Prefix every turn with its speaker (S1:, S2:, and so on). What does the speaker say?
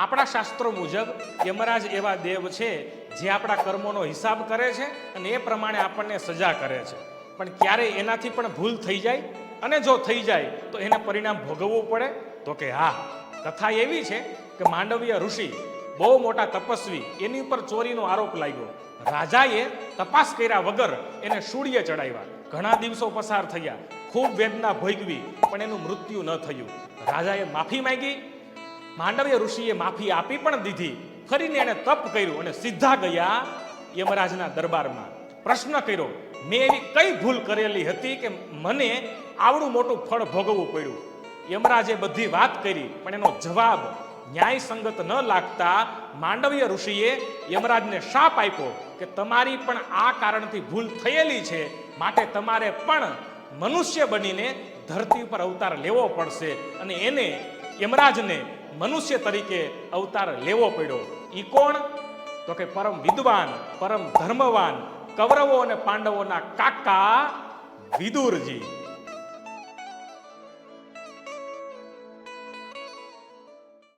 S1: આપણા શાસ્ત્રો મુજબ યમરાજ એવા દેવ છે જે આપણા કર્મોનો હિસાબ કરે છે અને એ પ્રમાણે આપણને સજા કરે છે. પણ ક્યારે એનાથી પણ ભૂલ થઈ જાય? અને જો થઈ જાય, તો એને પરિણામ ભોગવવું પડે? તો કે હા, કથા એવી છે કે માંડવીય ઋષિ બહુ મોટા તપસ્વી એની ઉપર ચોરીનો આરોપ લાગ્યો. રાજાએ તપાસ કર્યા વગર એને સૂર્ય ચડાવ્યા. ઘણા દિવસો પસાર થયા. ખૂબ વેદના ભોગવી, પણ એનું મૃત્યુ ન થયું. રાજાએ માફી માંગી માંડવ્ય ઋષિએ માફી આપી પણ દીધી. ફરીને એણે તપ કર્યું અને સીધા ગયા યમરાજના દરબારમાં. પ્રશ્ન કર્યો, મેં એવી કઈ ભૂલ કરેલી હતી કે મને આવડું મોટું ફળ ભોગવવું પડ્યું? યમરાજે બધી વાત કરી, પણ એનો જવાબ ન્યાયસંગત ન લાગતા માંડવ્ય ઋષિએ યમરાજને શાપ આપ્યો કે તમારી પણ આ કારણથી ભૂલ થયેલી છે, માટે તમારે પણ મનુષ્ય બનીને ધરતી ઉપર અવતાર લેવો પડશે. અને એને યમરાજને મનુષ્ય તરીકે અવતાર લેવો પડ્યો. ઈ કોણ? તો કે પરમ વિદ્વાન, પરમ ધર્મવાન કૌરવો અને પાંડવોના કાકા વિદુરજી.